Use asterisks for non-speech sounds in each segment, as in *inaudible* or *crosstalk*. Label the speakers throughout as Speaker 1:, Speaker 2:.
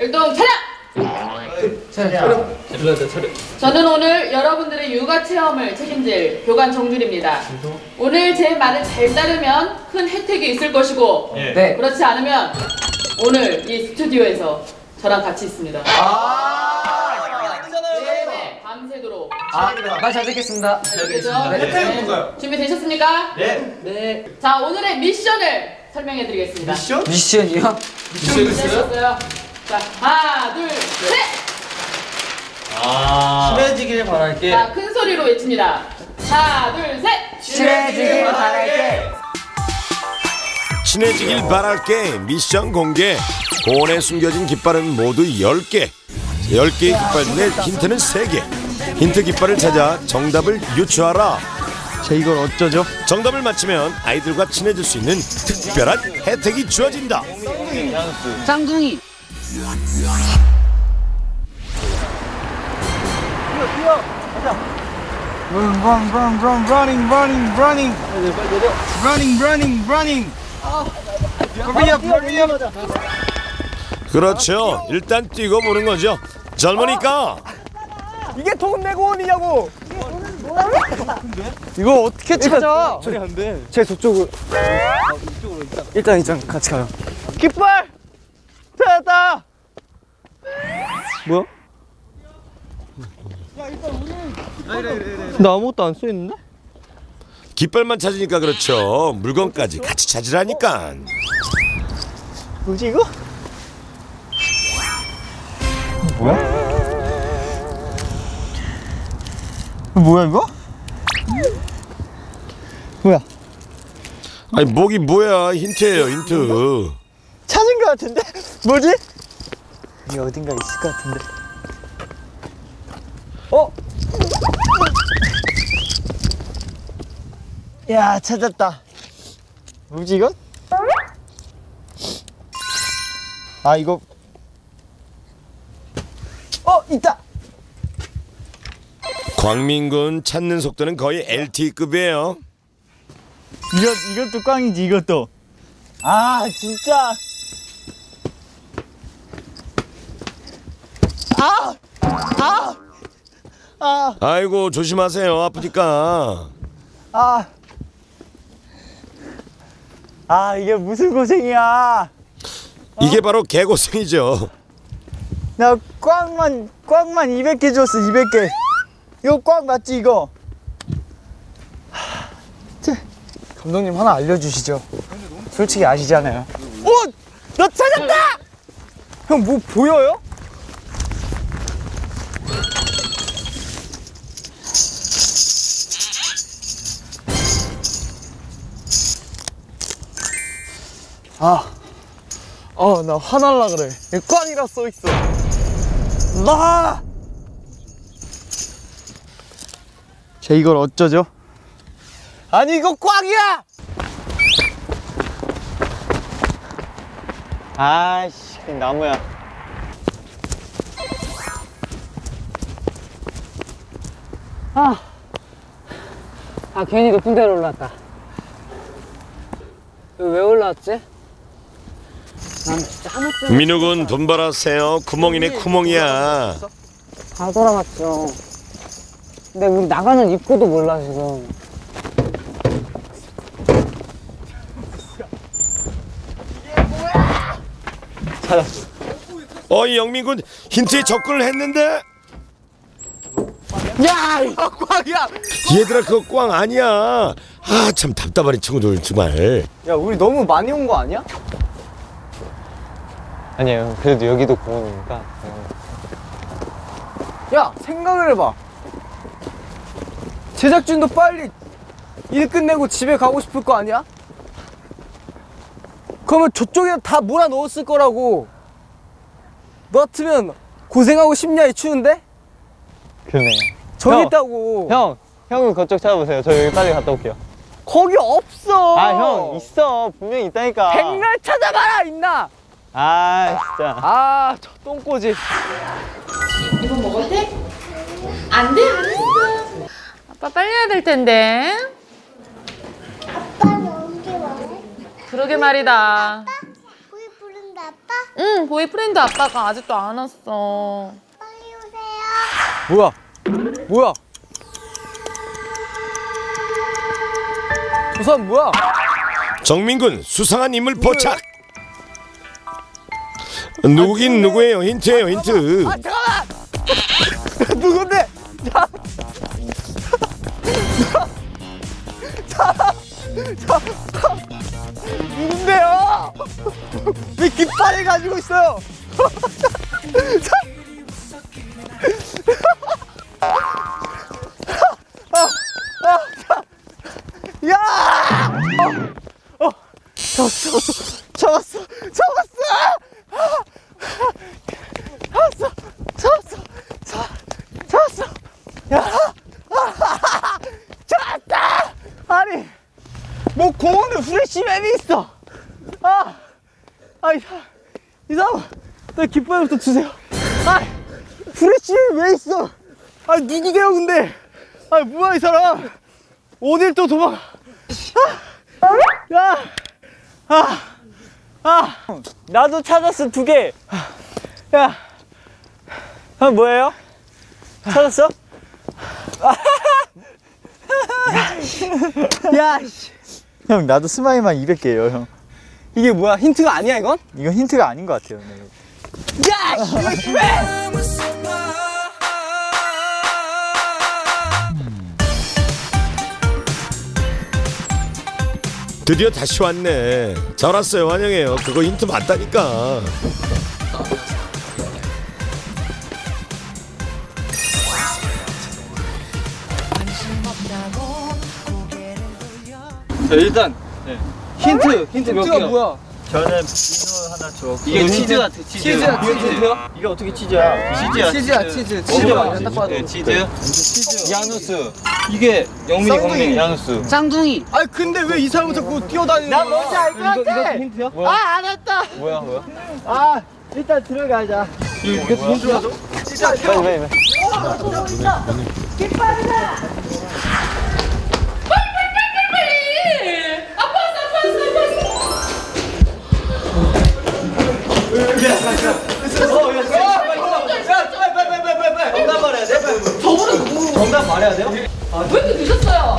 Speaker 1: 일동 차렷! 저는 오늘 여러분들의 육아 체험을 책임질 교관 정준입니다. 오늘 제 말을 잘 따르면 큰 혜택이 있을 것이고
Speaker 2: 네.
Speaker 1: 그렇지 않으면 오늘 이 스튜디오에서 저랑 같이 있습니다. 네, 밤새도록.
Speaker 2: 아, 말잘 듣겠습니다.
Speaker 1: 그죠?
Speaker 2: 네.
Speaker 1: 준비되셨습니까?
Speaker 3: 네.
Speaker 1: 네. 자, 오늘의 미션을 설명해 드리겠습니다.
Speaker 3: 미션?
Speaker 2: 미션이요?
Speaker 3: 미션 있어요?
Speaker 1: 자, 하나, 둘, 셋!
Speaker 3: 아. 친해지길 바랄게.
Speaker 1: 자, 큰 소리로 외칩니다. 하나, 둘, 셋!
Speaker 2: 친해지길 바랄게.
Speaker 4: 친해지길 바랄게 미션 공개 고온에 숨겨진 깃발은 모두 10개 10개의 깃발 중에 힌트는 3개 힌트 깃발을 찾아 정답을 유추하라
Speaker 3: 자, 이걸 어쩌죠?
Speaker 4: 정답을 맞히면 아이들과 친해질 수 있는 특별한 혜택이 주어진다
Speaker 2: 쌍둥이.
Speaker 3: Run, run, run, run, running, running, running. Running, running, running. Hurry up, hurry up.
Speaker 4: 그렇죠 일단 뛰고 보는 거죠 젊으니까
Speaker 3: 이게 돈 내고 온이냐고. 이거 어떻게 찾아? 저리 안 돼. 제 저쪽으로. 일단 일단 같이 가요. 깃발 찾았다. 뭐야? 나 아무것도 안 써 있는데?
Speaker 4: 깃발만 찾으니까 그렇죠 물건까지 같이 찾으라니까
Speaker 3: 뭐지 이거? 뭐야? 뭐야 이거? 뭐야?
Speaker 4: 아니 목이 뭐야 힌트예요 힌트
Speaker 3: 찾은 것 같은데? 뭐지? 여기 어딘가 있을 것 같은데. 어? 야 찾았다. 뭐지 이건? 아 이거. 어 있다.
Speaker 4: 광민군 찾는 속도는 거의 LT급이에요
Speaker 3: 이것 이것도 꽝이지 이것도. 아 진짜. 아! 아! 아!
Speaker 4: 아이고 조심하세요 아프니까
Speaker 3: 아! 아 이게 무슨 고생이야.
Speaker 4: 이게 바로 개고생이죠
Speaker 3: 나 꽝만 꽝만 200개 줬어 200개. 이거 꽝 맞지 이거? 하, 쟤, 감독님 하나 알려주시죠. 솔직히 아시잖아요. 오! 나 찾았다! 형 뭐 보여요? 아, 어, 나 화날라 그래. 꽝이라 써 있어. 나! 자, 이걸 어쩌죠? 아니, 이거 꽝이야! 아이씨, 나무야.
Speaker 2: 아. 아, 괜히 높은 데로 올라왔다. 왜 올라왔지?
Speaker 4: 민욱은 돈 벌었어요 구멍이네 구멍이야
Speaker 2: 다 돌아봤죠. 근데 우리 나가는 입구도 몰라, 지금.
Speaker 4: 어이 영민군 힌트에 접근을 했는데
Speaker 3: 야, 이거 꽝이야!
Speaker 4: 얘들아 그거 꽝 아니야 아 참 답답하네 친구들 정말
Speaker 3: 야, 우리 너무 많이 온 거 아니야?
Speaker 5: 아니에요. 그래도 여기도 공원이니까.
Speaker 3: 야, 생각을 해봐. 제작진도 빨리 일 끝내고 집에 가고 싶을 거 아니야? 그러면 저쪽에 다 몰아 넣었을 거라고. 너 같으면 고생하고 싶냐, 이 추운데?
Speaker 5: 그러네요.
Speaker 3: 저기
Speaker 5: 형,
Speaker 3: 있다고.
Speaker 5: 형, 형은 그쪽 찾아보세요. 저 여기 빨리 갔다 올게요.
Speaker 3: 거기 없어.
Speaker 5: 아, 형, 있어. 분명히 있다니까.
Speaker 3: 백날 찾아봐라, 있나?
Speaker 5: 아, 진짜.
Speaker 3: 아, 저 똥꼬지.
Speaker 1: 이거 먹어도 돼? 안 돼, 안 돼. 아빠 빨리 해야 될 텐데.
Speaker 6: 아빠는 언제 와요?
Speaker 1: 그러게 말이다.
Speaker 6: 우리 부른다 아빠?
Speaker 1: 응, 보이 프렌드 아빠가 아직도 안 왔어.
Speaker 3: 뭐야? 뭐야? 저 사람 뭐야?
Speaker 4: 정민군 수상한 인물 포착. 누구긴 누구예요? 힌트예요, 힌트. *laughs*
Speaker 3: 누군데? 자, 자, 자, 자, 누군데요? 왜 깃발을 가지고 있어요? *laughs* 나 깃발부터 주세요. 아! 후레쉬맨이 왜 있어? 아, 누구세요, 근데? 아, 뭐야, 이 사람? 어딜 또 도망, 아! 야! 아! 아!
Speaker 5: 나도 찾았어 두 개.
Speaker 3: 야!
Speaker 5: 형 뭐예요? 찾았어?
Speaker 3: 야! 씨.
Speaker 5: 형 나도 스마일만 200개예요 형.
Speaker 3: 이게 뭐야? 힌트가 아니야, 이건?
Speaker 5: 이건 힌트가 아닌 것 같아요. 네.
Speaker 3: 야! 씨, 후레쉬맨!
Speaker 4: 드디어 다시 왔네. 잘 왔어요. 환영해요. 그거 힌트 맞다니까.
Speaker 3: 자, 일단
Speaker 5: 네.
Speaker 3: 힌트 힌트 몇? 뭐야?
Speaker 5: 저는 하나 줘.
Speaker 3: 이게 치즈 같아 치즈. 치즈야 치즈.
Speaker 5: 이게 어떻게 치즈야? 치즈야.
Speaker 3: 치즈야 치즈. 치즈
Speaker 5: 치즈
Speaker 3: 맞아 딱 봐도.
Speaker 5: 네, 치즈. 야누스. 이게 영민이
Speaker 3: 쌍둥이.
Speaker 5: 야누스.
Speaker 2: 쌍둥이.
Speaker 3: 아니 근데 왜 이 사람은 자꾸 뛰어다니는 거야? 나 뭔지 알 것 같아. 이거, 이거 힌트야?
Speaker 5: 뭐야?
Speaker 3: 아안 했다.
Speaker 5: 뭐야 뭐야?
Speaker 3: 아 일단 들어가자. 이거 힌트라도? 진짜
Speaker 5: 빨리 빨리 빨리.
Speaker 1: 빨리!
Speaker 5: 정답 말해야 돼? 돼요?
Speaker 1: 왜 이렇게 늦었어요?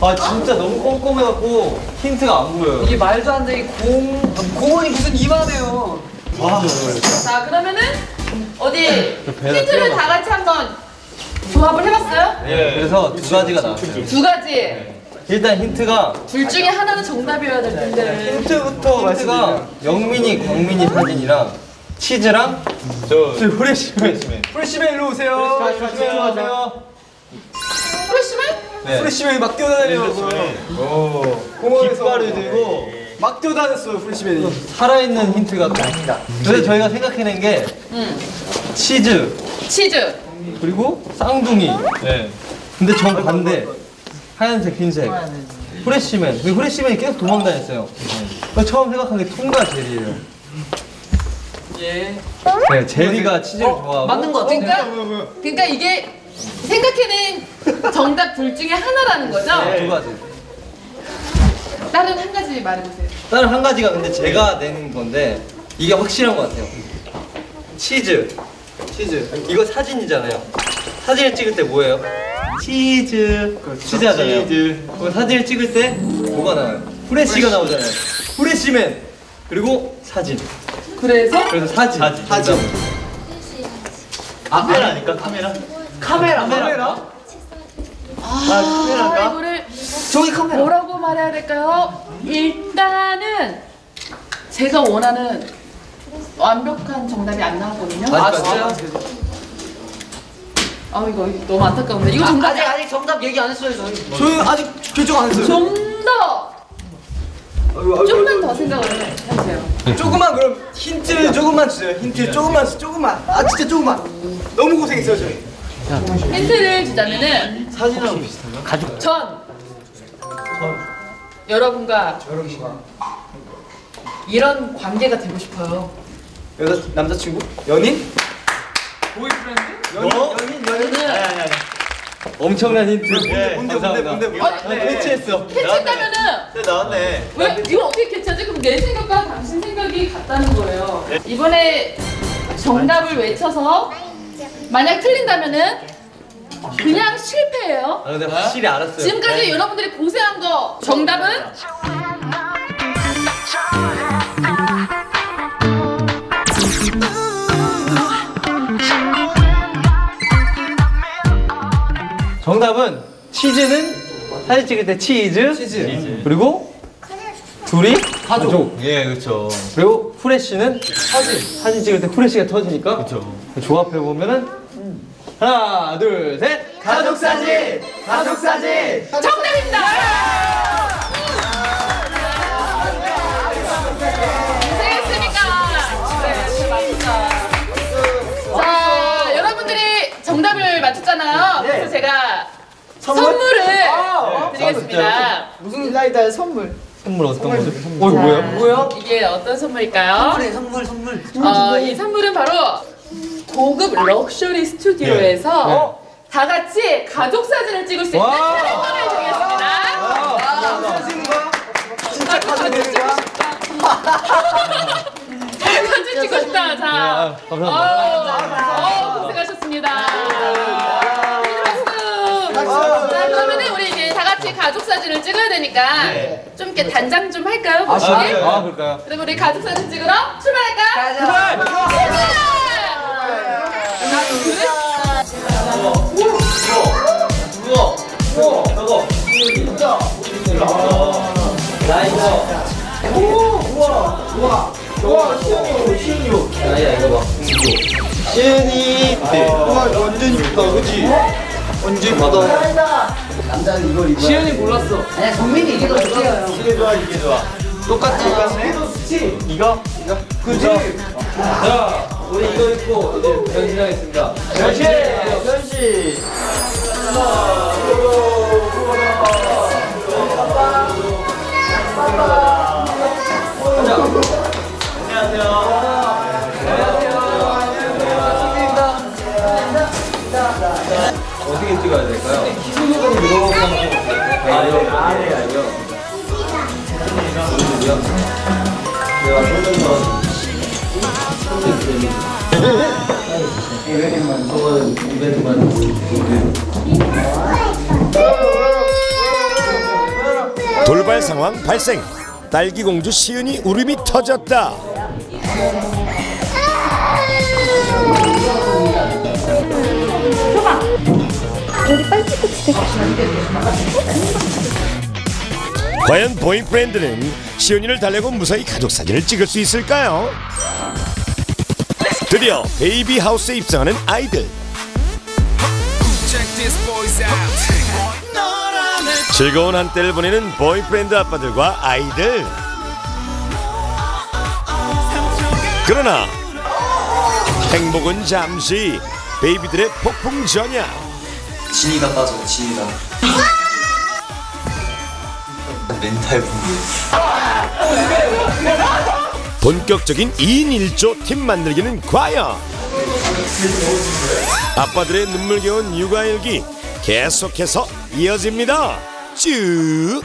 Speaker 5: 아 진짜 너무 꼼꼼해갖고 힌트가 안 보여요.
Speaker 2: 이게 말도 안 되게 공, 공원이 무슨 이만해요.
Speaker 1: 자, 그러면은 어디 힌트를 다 같이 한번 조합을 해봤어요?
Speaker 5: 네. 그래서 두 가지가 나왔어요.
Speaker 1: 두 가지.
Speaker 5: 일단 힌트가
Speaker 1: 둘 중에 하나는 정답이어야 될 텐데.
Speaker 5: 힌트부터 힌트가 영민이 광민이 사진이랑 치즈랑 저 후레쉬맨
Speaker 3: 프레시맨 일로 오세요.
Speaker 5: 안녕하세요.
Speaker 1: 프레시맨?
Speaker 5: 네.
Speaker 3: 프레시맨이 막 뛰어다녀요. 공원에서
Speaker 5: 깃발을 들고
Speaker 3: 막 뛰어다녔어요 프레시맨이.
Speaker 5: 살아있는 힌트가 아니다. 그래서 저희가 생각해낸 게
Speaker 1: 응.
Speaker 5: 치즈
Speaker 1: 치즈.
Speaker 5: 그리고 쌍둥이. 네. 근데 정 반대. 하얀색, 흰색. 후레쉬맨. 그 후레쉬맨이 계속 도망다녔어요. 그래서 처음 생각한 게 톰과 제리예요.
Speaker 2: 예.
Speaker 5: 네, 제리가 치즈를 좋아하고.
Speaker 2: 맞는 거 같아.
Speaker 1: 그러니까, 그러니까 이게 생각해낸 정답 둘 중에 하나라는 거죠?
Speaker 5: 네, 두 가지.
Speaker 1: 다른 한 가지 말해보세요.
Speaker 5: 다른 한 가지가 근데 제가 낸 건데 이게 확실한 것 같아요. 치즈. 치즈. 이거 사진이잖아요. 사진을 찍을 때 뭐예요? 치즈. 치즈 하잖아요. 치즈. 그럼 사진을 찍을 때 뭐가 나와요? 후레쉬가 나오잖아요. 후레쉬맨. 그리고 사진.
Speaker 1: 그래서
Speaker 5: 그래서 사진. 사진. 사진. 아, 카메라니까 카메라.
Speaker 2: 카메라,
Speaker 5: 카메라.
Speaker 1: 아, 이거를
Speaker 2: 저기 카메라.
Speaker 1: 뭐라고 말해야 될까요? 일단은 제가 원하는 완벽한 정답이 안 나왔거든요.
Speaker 2: 아, 진짜요?
Speaker 1: 아 이거 너무 안타까운데 이거
Speaker 2: 아,
Speaker 1: 정답
Speaker 2: 아직, 아직 정답 얘기 안 했어요, 저희.
Speaker 3: 저희 아직 결정 안 했어요.
Speaker 1: 좀 더 좀만 더 생각을 해보세요.
Speaker 3: 조금만 그럼 힌트 조금만 주세요. 힌트 조금만 주- 조금만. 아 진짜 조금만. 너무 고생했어요 저희.
Speaker 1: 힌트를 주자면은
Speaker 5: 사진하고 비슷한가?
Speaker 1: 전 여러분과 이런 관계가 되고 싶어요.
Speaker 3: 여자 남자친구? 연인?
Speaker 2: 보이프렌드?
Speaker 3: 연인?
Speaker 5: 어?
Speaker 3: 연인?
Speaker 5: 엄청난 힌트.
Speaker 3: 뭔데 뭔데 뭔데 뭔데 뭔데?
Speaker 1: 아니,
Speaker 5: 나 캐치했어.
Speaker 1: 캐치했다면은
Speaker 5: 네, 나왔네.
Speaker 1: 왜 이걸 어떻게 캐치하지? 그럼 내 생각과 당신 생각이 같다는 거예요. 이번에 정답을 외쳐서 만약 틀린다면은 그냥 실패예요.
Speaker 5: 아 근데 확실히 알았어요.
Speaker 1: 지금까지
Speaker 5: 네.
Speaker 1: 여러분들이 고생한 거 정답은
Speaker 5: 정답은 치즈는 사진 찍을 때 치즈, 그리고 둘이 가족.
Speaker 6: 예, 그렇죠.
Speaker 5: 그리고 후레쉬는 사진. 사진 찍을 때 후레쉬가 터지니까. 그렇죠. 조합해 보면은 하나, 둘, 셋. 가족 사진. 가족 사진.
Speaker 1: 정답입니다. 선물을 드리겠습니다.
Speaker 3: 무슨 라이다의 선물.
Speaker 5: 선물 어떤 거죠? 어, 이거 뭐예요? 뭐야?
Speaker 1: 이게 어떤 선물일까요?
Speaker 3: 선물 선물.
Speaker 1: 어, 이 선물은 바로 고급 럭셔리 스튜디오에서 다 같이 가족 사진을 찍을 수 있는
Speaker 5: 와.
Speaker 1: 촬영권을 드리겠습니다.
Speaker 3: 진짜
Speaker 1: 나도 사진 찍고 싶다. *laughs* 사진 찍고 싶다. 자,
Speaker 5: 아, 감사합니다.
Speaker 1: 어, 어, 고생하셨습니다. 박수. 자, 그러면은 우리 이제 다 같이 가족 사진을 찍어야 되니까 좀 이렇게 단장 좀 할까요, 혹시?
Speaker 5: 아, 아, 그럴까요?
Speaker 1: 그럼 우리 가족 사진 찍으러 출발할까요? 출발!
Speaker 6: 시은이 때. 와, 완전 이쁘다, 그 지? 완전 이쁘다.
Speaker 5: 시은이 몰랐어.
Speaker 3: 아니야 정민이 이게 더 좋아요.
Speaker 6: 이게 좋아, 이게 좋아. 똑같지? 이거? 이거? 그지?
Speaker 5: 자, 우리 이거 입고 이제 변신하겠습니다. 변신!
Speaker 6: 현시.
Speaker 5: 어떻게 찍어야 될까요? 아, 여기 아래 아니요. 내가 손좀
Speaker 4: 돌발 상황 발생. 딸기 공주 시은이 울음이 터졌다. *laughs* 과연 보이프렌드는 시은이를 달래고 무사히 가족 사진을 찍을 수 있을까요? 드디어 베이비 하우스에 입성하는 아이들. 즐거운 한때를 보내는 보이프렌드 아빠들과 아이들. 그러나 행복은 잠시 베이비들의 폭풍 전야.
Speaker 6: 진이가 빠져, 진이가. 멘탈 붕괴.
Speaker 4: 본격적인 2인 1조 팀 만들기는 과연 아빠들의 눈물겨운 육아일기 계속해서 이어집니다 쭉